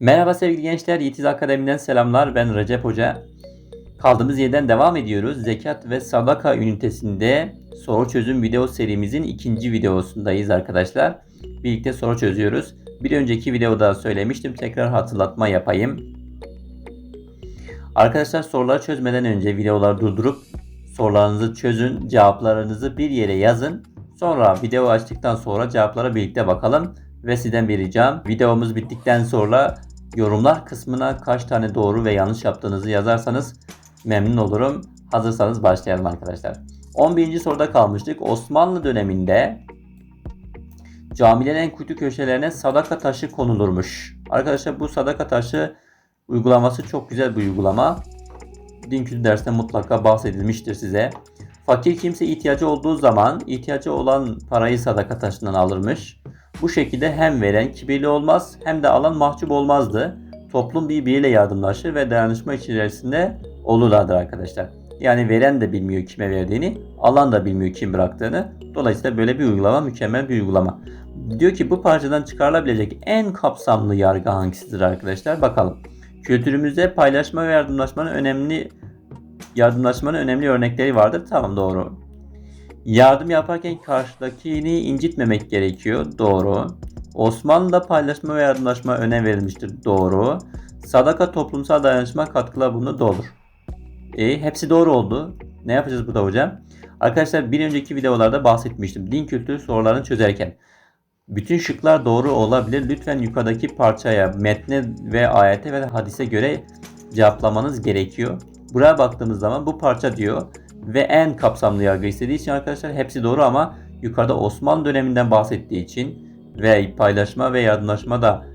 Merhaba sevgili gençler, Yitiz Akademi'den selamlar. Ben Recep Hoca. Kaldığımız yerden devam ediyoruz. Zekat ve sadaka ünitesinde soru çözüm video serimizin ikinci videosundayız arkadaşlar. Birlikte soru çözüyoruz. Bir önceki videoda söylemiştim. Tekrar hatırlatma yapayım. Arkadaşlar soruları çözmeden önce videoları durdurup sorularınızı çözün. Cevaplarınızı bir yere yazın. Sonra video açtıktan sonra cevaplara birlikte bakalım. Ve sizden bir ricam videomuz bittikten sonra yorumlar kısmına kaç tane doğru ve yanlış yaptığınızı yazarsanız memnun olurum. Hazırsanız başlayalım arkadaşlar. 11. soruda kalmıştık. Osmanlı döneminde camilerin en kuytu köşelerine sadaka taşı konulurmuş. Arkadaşlar bu sadaka taşı uygulaması çok güzel bir uygulama. Din kültürü dersinde mutlaka bahsedilmiştir size. Fakir kimse ihtiyacı olduğu zaman ihtiyacı olan parayı sadaka taşından alırmış. Bu şekilde hem veren kibirli olmaz hem de alan mahcup olmazdı. Toplum birbiriyle yardımlaşır ve dayanışma içerisinde olurlardı arkadaşlar. Yani veren de bilmiyor kime verdiğini, alan da bilmiyor kim bıraktığını. Dolayısıyla böyle bir uygulama mükemmel bir uygulama. Diyor ki bu parçadan çıkarılabilecek en kapsamlı yargı hangisidir arkadaşlar? Bakalım. Kültürümüzde paylaşma ve yardımlaşmanın önemli yardımlaşmanın önemli örnekleri vardır. Tamam doğru. Yardım yaparken karşıdakini incitmemek gerekiyor. Doğru. Osmanlı'da paylaşma ve yardımlaşma önem verilmiştir. Doğru. Sadaka toplumsal dayanışma katkılar bunu doğru. E, hepsi doğru oldu. Ne yapacağız burada hocam? Arkadaşlar bir önceki videolarda bahsetmiştim. Din kültürü sorularını çözerken. Bütün şıklar doğru olabilir. Lütfen yukarıdaki parçaya, metne ve ayete ve hadise göre cevaplamanız gerekiyor. Buraya baktığımız zaman bu parça diyor ve en kapsamlı yargı istediği için arkadaşlar hepsi doğru ama yukarıda Osmanlı döneminden bahsettiği için ve paylaşma ve yardımlaşma da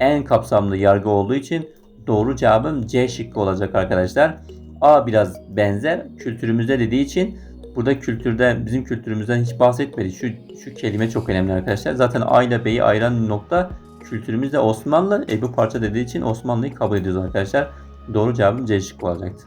en kapsamlı yargı olduğu için doğru cevabım C şıkkı olacak arkadaşlar. A biraz benzer kültürümüzde dediği için burada kültürde bizim kültürümüzden hiç bahsetmedi. Şu, şu kelime çok önemli arkadaşlar. Zaten A ile B'yi ayıran nokta kültürümüzde Osmanlı. E bu parça dediği için Osmanlı'yı kabul ediyoruz arkadaşlar. Doğru cevabım C şıkkı olacaktı.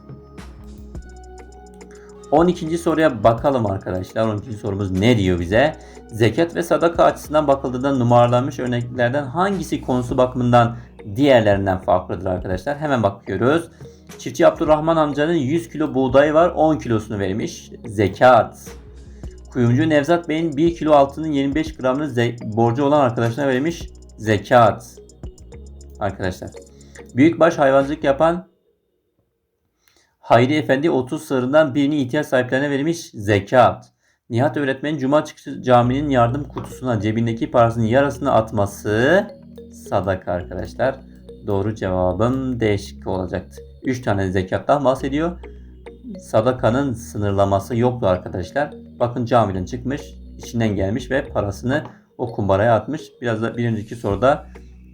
12. soruya bakalım arkadaşlar. 12. sorumuz ne diyor bize? Zekat ve sadaka açısından bakıldığında numaralanmış örneklerden hangisi konusu bakımından diğerlerinden farklıdır arkadaşlar? Hemen bakıyoruz. Çiftçi Abdurrahman amcanın 100 kilo buğdayı var 10 kilosunu vermiş. Zekat. Kuyumcu Nevzat Bey'in 1 kilo altının 25 gramını borcu olan arkadaşına vermiş. Zekat. Arkadaşlar. Büyükbaş hayvancılık yapan Hayri Efendi 30 sığırından birini ihtiyaç sahiplerine verilmiş zekat. Nihat öğretmenin cuma çıkışı caminin yardım kutusuna cebindeki parasının yarısını atması sadaka arkadaşlar. Doğru cevabım D şıkkı olacaktı. 3 tane zekattan bahsediyor. Sadakanın sınırlaması yoktu arkadaşlar. Bakın camiden çıkmış, içinden gelmiş ve parasını o kumbaraya atmış. Biraz da bir önceki soruda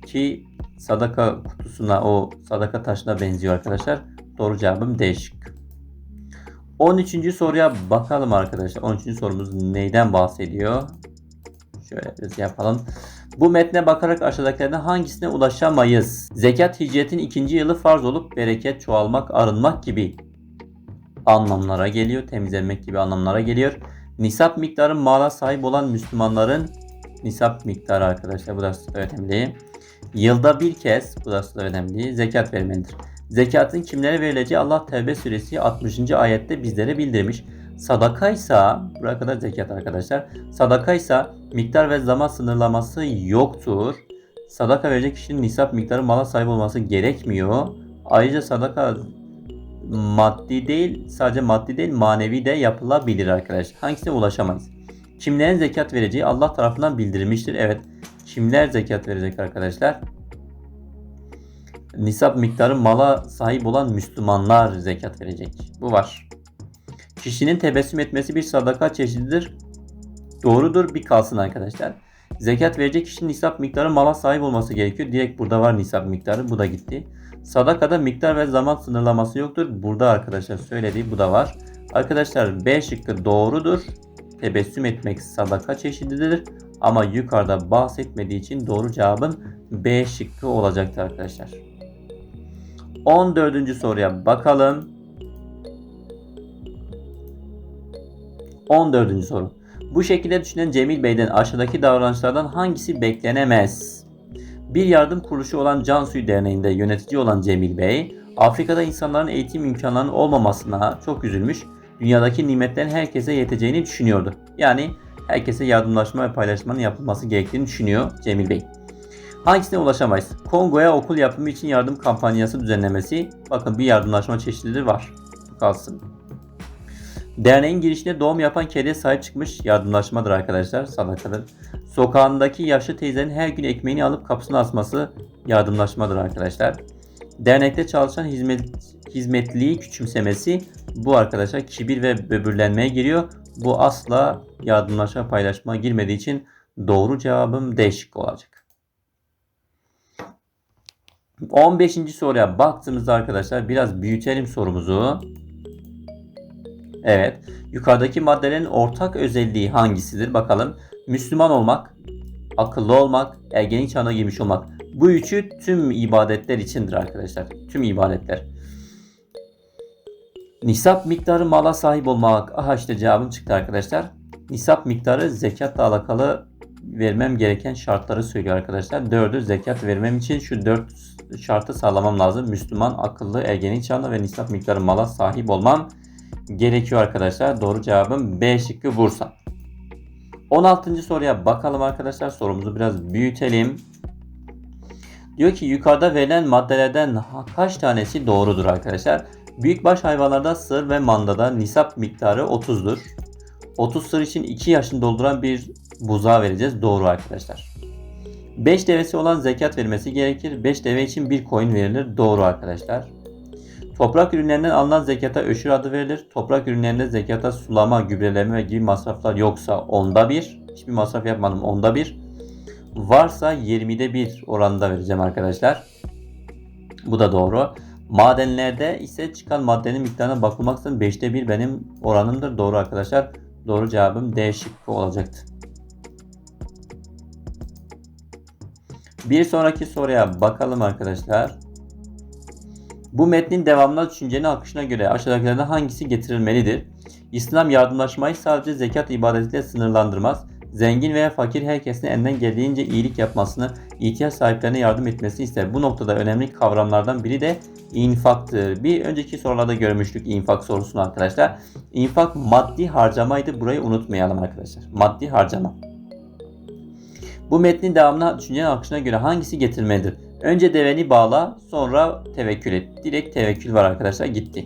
ki sadaka kutusuna o sadaka taşına benziyor arkadaşlar. Doğru cevabım D şıkkı. 13. soruya bakalım arkadaşlar. 13. sorumuz neyden bahsediyor? Şöyle biraz yapalım. Bu metne bakarak aşağıdakilerden hangisine ulaşamayız? Zekat hicretin ikinci yılı farz olup bereket, çoğalmak, arınmak gibi anlamlara geliyor. Temizlenmek gibi anlamlara geliyor. Nisap miktarı mala sahip olan Müslümanların nisap miktarı arkadaşlar bu da önemli. Yılda bir kez bu da önemli. Zekat vermelidir. Zekatın kimlere verileceği Allah Tevbe suresi 60. ayette bizlere bildirmiş. Sadaka ise buraya kadar zekat arkadaşlar. Sadaka ise miktar ve zaman sınırlaması yoktur. Sadaka verecek kişinin nisap miktarı mala sahip olması gerekmiyor. Ayrıca sadaka maddi değil, sadece maddi değil manevi de yapılabilir arkadaşlar. Hangisine ulaşamayız? Kimlerin zekat vereceği Allah tarafından bildirilmiştir. Evet. Kimler zekat verecek arkadaşlar? Nisap miktarı mala sahip olan Müslümanlar zekat verecek. Bu var. Kişinin tebessüm etmesi bir sadaka çeşididir. Doğrudur bir kalsın arkadaşlar. Zekat verecek kişinin nisap miktarı mala sahip olması gerekiyor. Direkt burada var nisap miktarı. Bu da gitti. Sadakada miktar ve zaman sınırlaması yoktur. Burada arkadaşlar söylediği bu da var. Arkadaşlar B şıkkı doğrudur. Tebessüm etmek sadaka çeşididir. Ama yukarıda bahsetmediği için doğru cevabın B şıkkı olacaktır arkadaşlar. 14. soruya bakalım. 14. soru. Bu şekilde düşünen Cemil Bey'den aşağıdaki davranışlardan hangisi beklenemez? Bir yardım kuruluşu olan Cansu'yu Derneği'nde yönetici olan Cemil Bey, Afrika'da insanların eğitim imkanlarının olmamasına çok üzülmüş, dünyadaki nimetlerin herkese yeteceğini düşünüyordu. Yani herkese yardımlaşma ve paylaşmanın yapılması gerektiğini düşünüyor Cemil Bey. Hangisine ulaşamayız? Kongo'ya okul yapımı için yardım kampanyası düzenlemesi. Bakın bir yardımlaşma çeşitleri var. Kalsın. Derneğin girişine doğum yapan kediye sahip çıkmış yardımlaşmadır arkadaşlar. Sadakadır. Sokağındaki yaşlı teyzenin her gün ekmeğini alıp kapısına asması yardımlaşmadır arkadaşlar. Dernekte çalışan hizmet, hizmetliyi küçümsemesi bu arkadaşlar kibir ve böbürlenmeye giriyor. Bu asla yardımlaşma paylaşma girmediği için doğru cevabım değişik olacak. 15. soruya baktığımızda arkadaşlar biraz büyütelim sorumuzu. Evet. Yukarıdaki maddelerin ortak özelliği hangisidir? Bakalım. Müslüman olmak, akıllı olmak, ergenlik çağına girmiş olmak. Bu üçü tüm ibadetler içindir arkadaşlar. Tüm ibadetler. Nisap miktarı mala sahip olmak. Aha işte cevabım çıktı arkadaşlar. Nisap miktarı zekatla alakalı vermem gereken şartları söylüyor arkadaşlar. Dördü zekat vermem için şu dört şartı sağlamam lazım. Müslüman, akıllı, ergenlik çağında ve nisap miktarı mala sahip olmam gerekiyor arkadaşlar. Doğru cevabım B şıkkı Bursa. 16. soruya bakalım arkadaşlar. Sorumuzu biraz büyütelim. Diyor ki yukarıda verilen maddelerden kaç tanesi doğrudur arkadaşlar? Büyükbaş hayvanlarda sığır ve mandada nisap miktarı 30'dur. 30 sığır için 2 yaşını dolduran bir buzağa vereceğiz. Doğru arkadaşlar. 5 devesi olan zekat vermesi gerekir. 5 deve için bir koyun verilir. Doğru arkadaşlar. Toprak ürünlerinden alınan zekata öşür adı verilir. Toprak ürünlerinde zekata sulama, gübreleme gibi masraflar yoksa onda bir. Hiçbir masraf yapmadım onda bir. Varsa 20'de bir oranında vereceğim arkadaşlar. Bu da doğru. Madenlerde ise çıkan maddenin miktarına bakılmaksızın 5'te 1 benim oranımdır. Doğru arkadaşlar. Doğru cevabım D şıkkı olacaktı. Bir sonraki soruya bakalım arkadaşlar. Bu metnin devamlı düşüncenin akışına göre aşağıdakilerden hangisi getirilmelidir? İslam yardımlaşmayı sadece zekat ibadetiyle sınırlandırmaz. Zengin veya fakir herkesin elinden geldiğince iyilik yapmasını, ihtiyaç sahiplerine yardım etmesini ister. Bu noktada önemli kavramlardan biri de infaktır. Bir önceki sorularda görmüştük infak sorusunu arkadaşlar. İnfak maddi harcamaydı. Burayı unutmayalım arkadaşlar. Maddi harcama. Bu metnin devamına düşüncenin akışına göre hangisi getirilmelidir? Önce deveni bağla, sonra tevekkül et. Direkt tevekkül var arkadaşlar, gitti.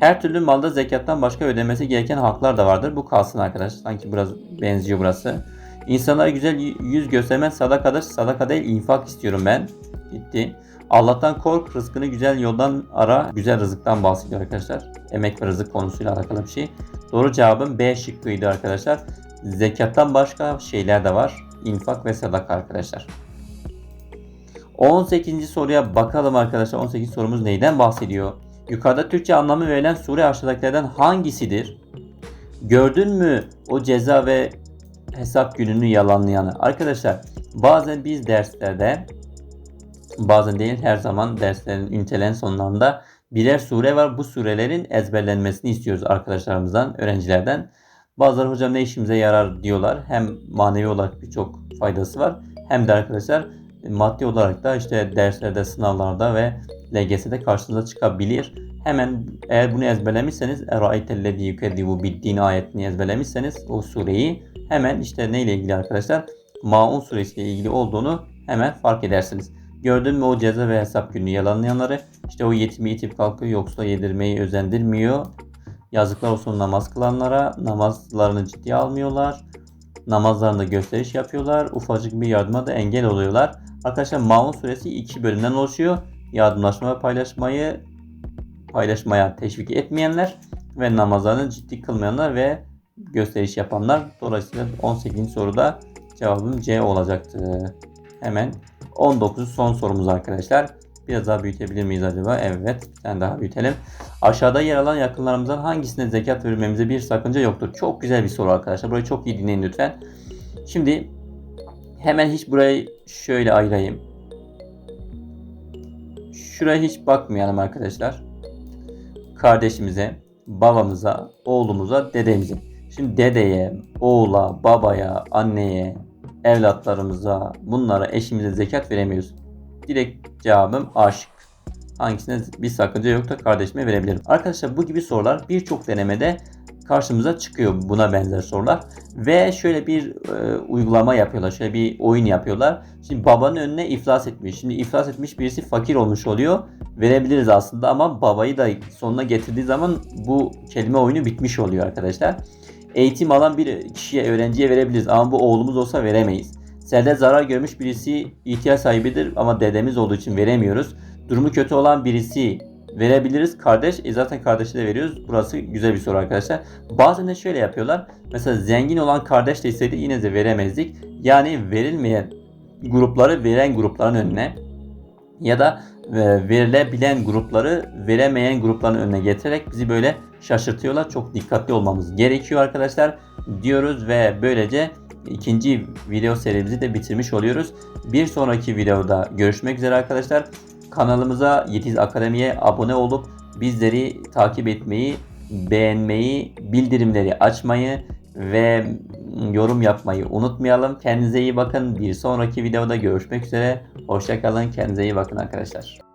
Her türlü malda zekattan başka ödemesi gereken haklar da vardır. Bu kalsın arkadaşlar. Sanki biraz benziyor burası. İnsanlara güzel yüz göstermen sadakadır. Sadaka değil infak istiyorum ben. Gitti. Allah'tan kork, rızkını güzel yoldan ara. Güzel rızıktan bahsediyor arkadaşlar. Emek ve rızık konusuyla alakalı bir şey. Doğru cevabım B şıkkıydı arkadaşlar. Zekattan başka şeyler de var. İnfak ve sadaka arkadaşlar. 18. soruya bakalım arkadaşlar. 18 sorumuz neyden bahsediyor? Yukarıda Türkçe anlamı verilen sure aşağıdakilerden hangisidir? Gördün mü o ceza ve hesap gününü yalanlayanı? Arkadaşlar bazen biz derslerde bazen değil her zaman derslerin ünitelerin sonlarında birer sure var. Bu surelerin ezberlenmesini istiyoruz arkadaşlarımızdan, öğrencilerden. Bazıları hocam ne işimize yarar diyorlar. Hem manevi olarak birçok faydası var. Hem de arkadaşlar maddi olarak da işte derslerde, sınavlarda ve LGS'de karşınıza çıkabilir. Hemen eğer bunu ezberlemişseniz Eraitellezi yukeddibu biddin ayetini ezberlemişseniz o sureyi hemen işte neyle ilgili arkadaşlar? Maun suresiyle ilgili olduğunu hemen fark edersiniz. Gördün mü o ceza ve hesap günü yalanlayanları? İşte o yetimi yetip kalkıyor yoksa yedirmeyi özendirmiyor. Yazıklar olsun namaz kılanlara. Namazlarını ciddiye almıyorlar. Namazlarında gösteriş yapıyorlar. Ufacık bir yardıma da engel oluyorlar. Arkadaşlar Maun suresi iki bölümden oluşuyor. Yardımlaşma ve paylaşmayı paylaşmaya teşvik etmeyenler ve namazlarını ciddi kılmayanlar ve gösteriş yapanlar. Dolayısıyla 18. soruda cevabım C olacaktı. Hemen 19 son sorumuz arkadaşlar. Biraz daha büyütebilir miyiz acaba? Evet. Bir tane daha büyütelim. Aşağıda yer alan yakınlarımızdan hangisine zekat vermemize bir sakınca yoktur? Çok güzel bir soru arkadaşlar. Burayı çok iyi dinleyin lütfen. Şimdi hemen hiç burayı şöyle ayırayım. Şuraya hiç bakmayalım arkadaşlar. Kardeşimize, babamıza, oğlumuza, dedemize. Şimdi dedeye, oğula, babaya, anneye, evlatlarımıza, bunlara, eşimize zekat veremiyoruz? Direkt cevabım aşık. Hangisine bir sakınca yok da kardeşime verebilirim. Arkadaşlar bu gibi sorular birçok denemede karşımıza çıkıyor buna benzer sorular. Ve şöyle bir e, uygulama yapıyorlar. Şöyle bir oyun yapıyorlar. Şimdi babanın önüne iflas etmiş. Şimdi iflas etmiş birisi fakir olmuş oluyor. Verebiliriz aslında ama babayı da sonuna getirdiği zaman bu kelime oyunu bitmiş oluyor arkadaşlar. Eğitim alan bir kişiye, öğrenciye verebiliriz ama bu oğlumuz olsa veremeyiz. Selde zarar görmüş birisi ihtiyaç sahibidir ama dedemiz olduğu için veremiyoruz. Durumu kötü olan birisi verebiliriz. Kardeş, e zaten kardeşi de veriyoruz. Burası güzel bir soru arkadaşlar. Bazen de şöyle yapıyorlar. Mesela zengin olan kardeş de istedi yine de veremezdik. Yani verilmeyen grupları veren grupların önüne ya da e, verilebilen grupları veremeyen grupların önüne getirerek bizi böyle şaşırtıyorlar. Çok dikkatli olmamız gerekiyor arkadaşlar diyoruz ve böylece ikinci video serimizi de bitirmiş oluyoruz. Bir sonraki videoda görüşmek üzere arkadaşlar. Kanalımıza Yetiz Akademi'ye abone olup bizleri takip etmeyi, beğenmeyi, bildirimleri açmayı ve yorum yapmayı unutmayalım. Kendinize iyi bakın. Bir sonraki videoda görüşmek üzere. Hoşçakalın. Kendinize iyi bakın arkadaşlar.